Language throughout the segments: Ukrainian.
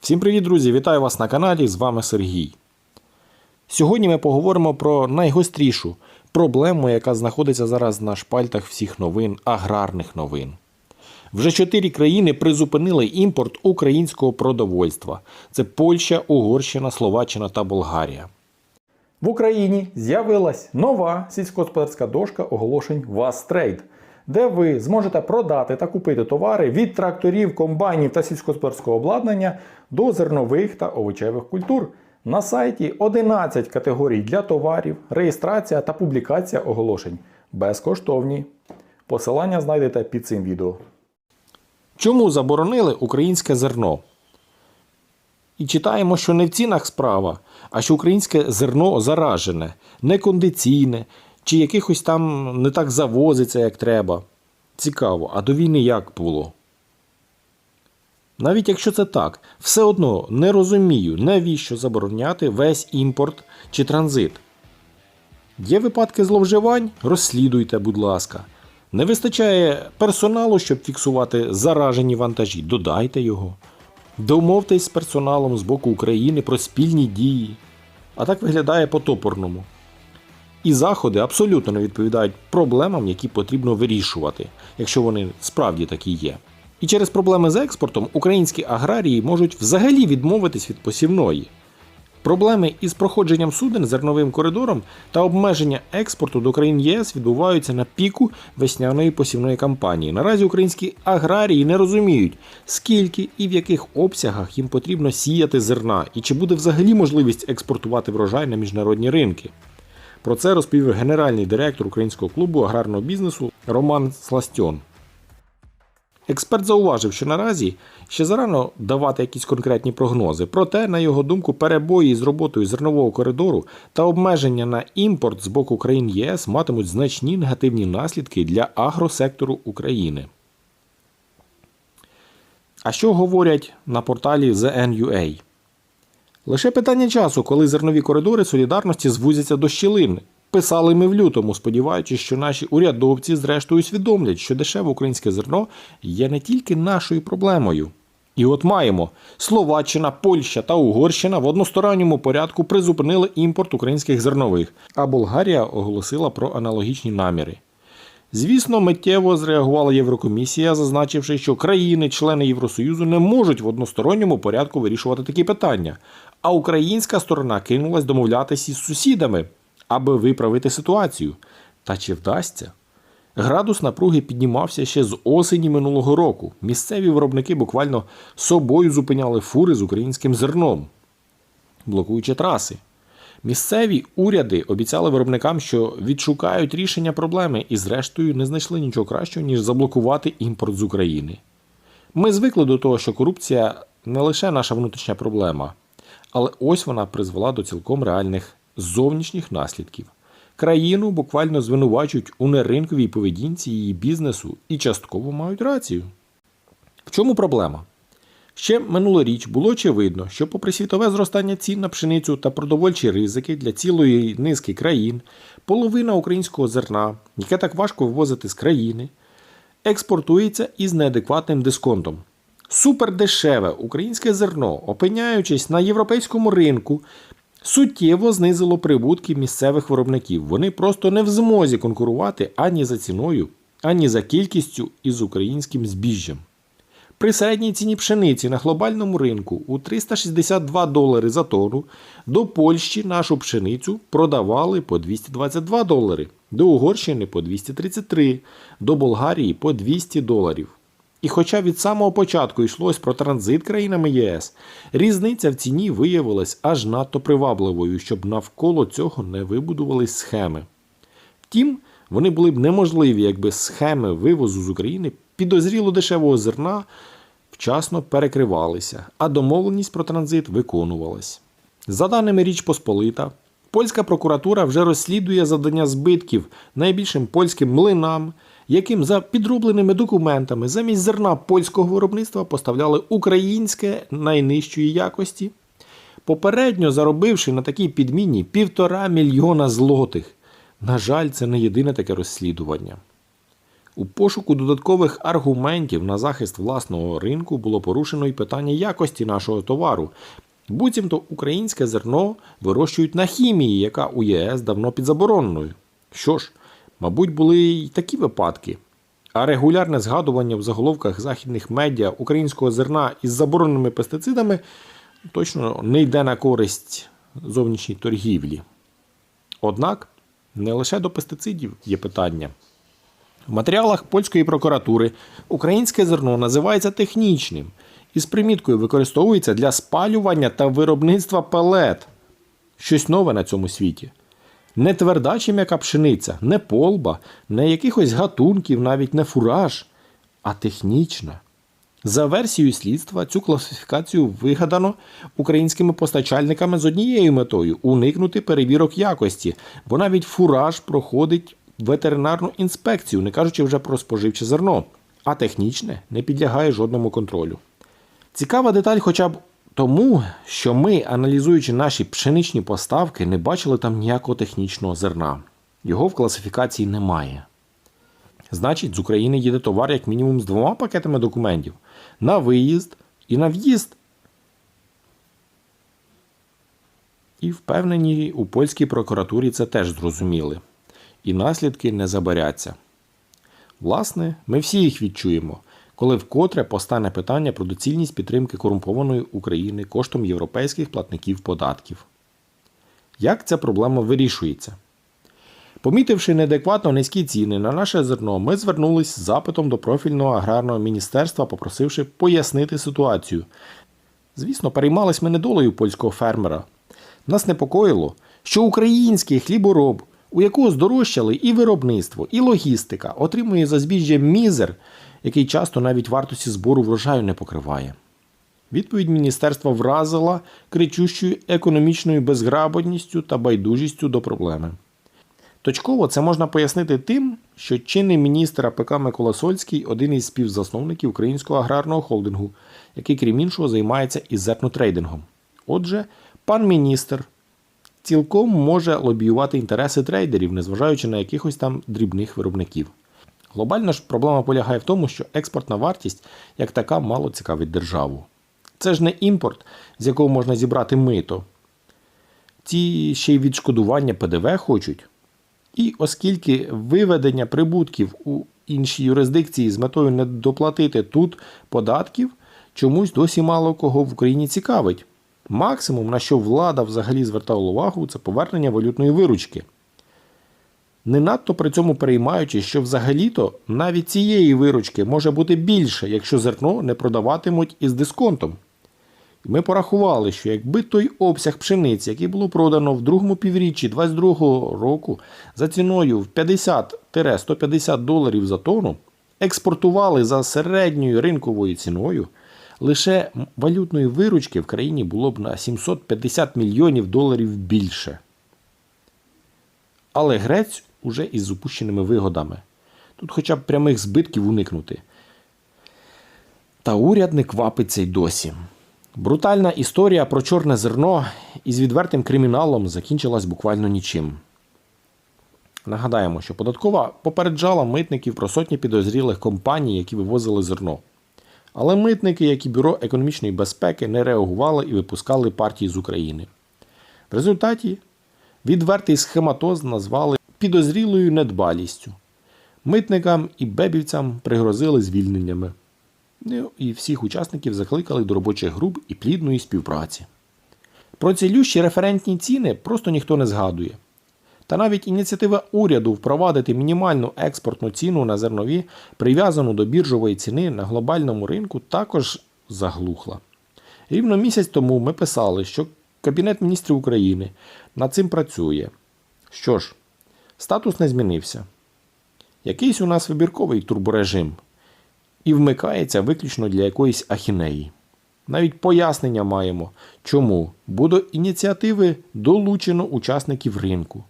Всім привіт, друзі! Вітаю вас на каналі. З вами Сергій. Сьогодні ми поговоримо про найгострішу проблему, яка знаходиться зараз на шпальтах всіх новин, аграрних новин. Вже чотири країни призупинили імпорт українського продовольства: це Польща, Угорщина, Словаччина та Болгарія. В Україні з'явилась нова сільськогосподарська дошка оголошень Вастрейд, де ви зможете продати та купити товари від тракторів, комбайнів та сільськогосподарського обладнання до зернових та овочевих культур. На сайті 11 категорій для товарів, реєстрація та публікація оголошень безкоштовні. Посилання знайдете під цим відео. Чому заборонили українське зерно? І читаємо, що не в цінах справа, а що українське зерно заражене, некондиційне, чи якихось там не так завозиться, як треба. Цікаво, а до війни як було? Навіть якщо це так, все одно не розумію, навіщо забороняти весь імпорт чи транзит. Є випадки зловживань? Розслідуйте, будь ласка. Не вистачає персоналу, щоб фіксувати заражені вантажі. Додайте його. Домовтесь з персоналом з боку України про спільні дії. А так виглядає по-топорному. І заходи абсолютно не відповідають проблемам, які потрібно вирішувати, якщо вони справді такі є. І через проблеми з експортом українські аграрії можуть взагалі відмовитись від посівної. Проблеми із проходженням суден зерновим коридором та обмеження експорту до країн ЄС відбуваються на піку весняної посівної кампанії. Наразі українські аграрії не розуміють, скільки і в яких обсягах їм потрібно сіяти зерна, і чи буде взагалі можливість експортувати врожай на міжнародні ринки. Про це розповів генеральний директор українського клубу аграрного бізнесу Роман Сластьон. Експерт зауважив, що наразі ще зарано давати якісь конкретні прогнози. Проте, на його думку, перебої з роботою зернового коридору та обмеження на імпорт з боку країн ЄС матимуть значні негативні наслідки для агросектору України. А що говорять на порталі TheNUA? Лише питання часу, коли зернові коридори солідарності звузяться до щілин. Писали ми в лютому, сподіваючись, що наші урядовці зрештою усвідомлять, що дешеве українське зерно є не тільки нашою проблемою. І от маємо Словаччина, Польща та Угорщина в односторонньому порядку призупинили імпорт українських зернових, а Болгарія оголосила про аналогічні наміри. Звісно, миттєво зреагувала Єврокомісія, зазначивши, що країни-члени Євросоюзу не можуть в односторонньому порядку вирішувати такі питання. А українська сторона кинулась домовлятися із сусідами, аби виправити ситуацію. Та чи вдасться? Градус напруги піднімався ще з осені минулого року. Місцеві виробники буквально собою зупиняли фури з українським зерном, блокуючи траси. Місцеві уряди обіцяли виробникам, що відшукають рішення проблеми і, зрештою, не знайшли нічого кращого, ніж заблокувати імпорт з України. Ми звикли до того, що корупція не лише наша внутрішня проблема, але ось вона призвела до цілком реальних зовнішніх наслідків. Країну буквально звинувачують у неринковій поведінці її бізнесу і частково мають рацію. В чому проблема? Ще минулоріч було очевидно, що, попри світове зростання цін на пшеницю та продовольчі ризики для цілої низки країн, половина українського зерна, яке так важко вивозити з країни, експортується із неадекватним дисконтом. Супердешеве українське зерно, опиняючись на європейському ринку, суттєво знизило прибутки місцевих виробників. Вони просто не в змозі конкурувати ані за ціною, ані за кількістю із українським збіжжям. При середній ціні пшениці на глобальному ринку у 362 долари за тонну до Польщі нашу пшеницю продавали по 222 долари, до Угорщини по 233, до Болгарії по 200 доларів. І хоча від самого початку йшлось про транзит країнами ЄС, різниця в ціні виявилась аж надто привабливою, щоб навколо цього не вибудувались схеми. Втім, вони були б неможливі, якби схеми вивозу з України підозріло дешевого зерна вчасно перекривалися, а домовленість про транзит виконувалась. За даними Річ Посполита, польська прокуратура вже розслідує завдання збитків найбільшим польським млинам, яким за підробленими документами замість зерна польського виробництва поставляли українське найнижчої якості, попередньо заробивши на такій підміні півтора мільйона злотих. На жаль, це не єдине таке розслідування. У пошуку додаткових аргументів на захист власного ринку було порушено і питання якості нашого товару. Буцімто українське зерно вирощують на хімії, яка у ЄС давно під забороненою. Що ж, мабуть, були й такі випадки. А регулярне згадування в заголовках західних медіа українського зерна із забороненими пестицидами точно не йде на користь зовнішній торгівлі. Однак не лише до пестицидів є питання. В матеріалах польської прокуратури українське зерно називається технічним і з приміткою використовується для спалювання та виробництва пелет. Щось нове на цьому світі. Не тверда чи м'яка пшениця, не полба, не якихось гатунків, навіть не фураж, а технічна. За версією слідства, цю класифікацію вигадано українськими постачальниками з однією метою уникнути перевірок якості, бо навіть фураж проходить ветеринарну інспекцію, не кажучи вже про споживче зерно, а технічне не підлягає жодному контролю. Цікава деталь хоча б тому, що ми, аналізуючи наші пшеничні поставки, не бачили там ніякого технічного зерна. Його в класифікації немає. Значить, з України їде товар як мінімум з двома пакетами документів на виїзд і на в'їзд. І впевнені, у польській прокуратурі це теж зрозуміли. І наслідки не забаряться. Власне, ми всі їх відчуємо, коли вкотре постане питання про доцільність підтримки корумпованої України коштом європейських платників податків. Як ця проблема вирішується? Помітивши неадекватно низькі ціни на наше зерно, ми звернулись з запитом до профільного аграрного міністерства, попросивши пояснити ситуацію. Звісно, переймались ми недолею польського фермера. Нас непокоїло, що український хлібороб, у якого здорожчали і виробництво, і логістика, отримує за збіжжя мізер, який часто навіть вартості збору врожаю не покриває. Відповідь міністерства вразила кричущою економічною безгработністю та байдужістю до проблеми. Точково це можна пояснити тим, що чинний міністр АПК Микола Сольський один із співзасновників українського аграрного холдингу, який, крім іншого, займається і зернотрейдингом. Отже, пан міністр цілком може лобіювати інтереси трейдерів, незважаючи на якихось там дрібних виробників. Глобальна ж проблема полягає в тому, що експортна вартість як така мало цікавить державу. Це ж не імпорт, з якого можна зібрати мито. Ці ще й відшкодування ПДВ хочуть. І оскільки виведення прибутків у інші юрисдикції з метою не доплатити тут податків, чомусь досі мало кого в Україні цікавить. Максимум, на що влада взагалі звертала увагу, це повернення валютної виручки. Не надто при цьому переймаючи, що взагалі-то навіть цієї виручки може бути більше, якщо зерно не продаватимуть із дисконтом. Ми порахували, що якби той обсяг пшениці, який було продано в другому півріччі 2022 року за ціною в 50-150 доларів за тонну, експортували за середньою ринковою ціною, лише валютної виручки в країні було б на 750 мільйонів доларів більше. Але грець уже із зупущеними вигодами. Тут хоча б прямих збитків уникнути. Та уряд не квапиться й досі. Брутальна історія про чорне зерно із відвертим криміналом закінчилась буквально нічим. Нагадаємо, що податкова попереджала митників про сотні підозрілих компаній, які вивозили зерно. Але митники, як і Бюро економічної безпеки, не реагували і випускали партії з України. В результаті відвертий схематоз назвали підозрілою недбалістю. Митникам і бебівцям пригрозили звільненнями. Ну і всіх учасників закликали до робочих груп і плідної співпраці. Про цілющі референтні ціни просто ніхто не згадує. Та навіть ініціатива уряду впровадити мінімальну експортну ціну на зернові, прив'язану до біржової ціни на глобальному ринку, також заглухла. Рівно місяць тому ми писали, що Кабінет міністрів України над цим працює. Що ж, статус не змінився. Якийсь у нас вибірковий турборежим і вмикається виключно для якоїсь ахінеї. Навіть пояснення маємо, чому бо до ініціативи долучено учасників ринку.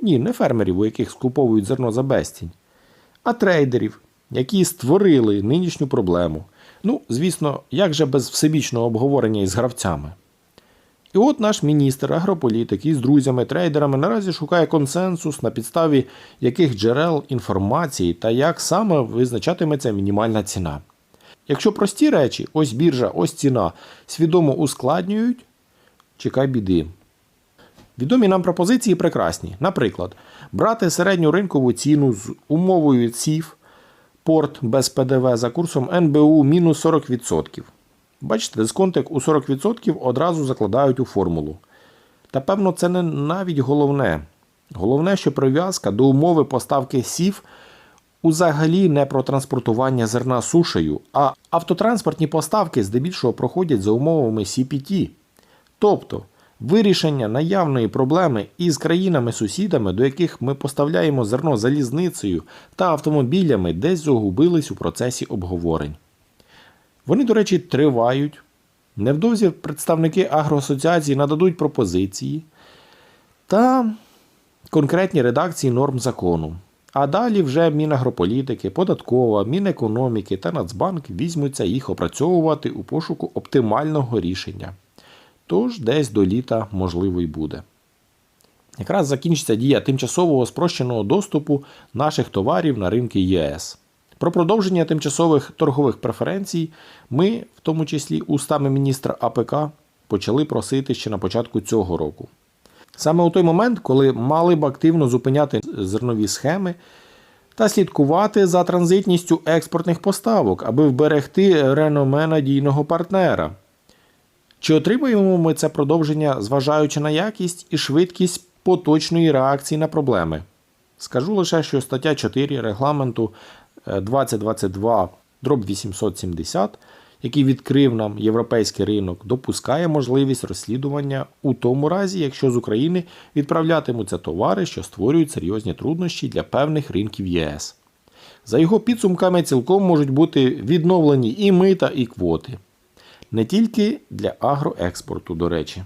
Ні, не фермерів, у яких скуповують зерно за безцінь, а трейдерів, які створили нинішню проблему. Ну, звісно, як же без всебічного обговорення із гравцями. І от наш міністр агрополітик із друзями, трейдерами наразі шукає консенсус, на підставі яких джерел інформації та як саме визначатиметься мінімальна ціна. Якщо прості речі, ось біржа, ось ціна, свідомо ускладнюють, чекай біди. Відомі нам пропозиції прекрасні. Наприклад, брати середню ринкову ціну з умовою ЦІФ, порт без ПДВ за курсом НБУ мінус 40%. Бачите, дисконтик у 40% одразу закладають у формулу. Та певно, це не навіть головне. Головне, що прив'язка до умови поставки СІФ узагалі не про транспортування зерна сушею, а автотранспортні поставки здебільшого проходять за умовами CPT. Тобто вирішення наявної проблеми із країнами-сусідами, до яких ми поставляємо зерно залізницею та автомобілями, десь загубились у процесі обговорень. Вони, до речі, тривають. Невдовзі представники агроасоціації нададуть пропозиції та конкретні редакції норм закону. А далі вже Мінагрополітики, Податкова, Мінекономіки та Нацбанк візьмуться їх опрацьовувати у пошуку оптимального рішення. Тож десь до літа можливо й буде. Якраз закінчиться дія тимчасового спрощеного доступу наших товарів на ринки ЄС. Про продовження тимчасових торгових преференцій ми, в тому числі устами міністра АПК, почали просити ще на початку цього року. Саме у той момент, коли мали б активно зупиняти зернові схеми та слідкувати за транзитністю експортних поставок, аби вберегти реноме надійного партнера. Чи отримуємо ми це продовження, зважаючи на якість і швидкість поточної реакції на проблеми? Скажу лише, що стаття 4 регламенту 2022 дроб 870, який відкрив нам європейський ринок, допускає можливість розслідування у тому разі, якщо з України відправлятимуться товари, що створюють серйозні труднощі для певних ринків ЄС. За його підсумками, цілком можуть бути відновлені і мита, і квоти. Не тільки для агроекспорту, до речі.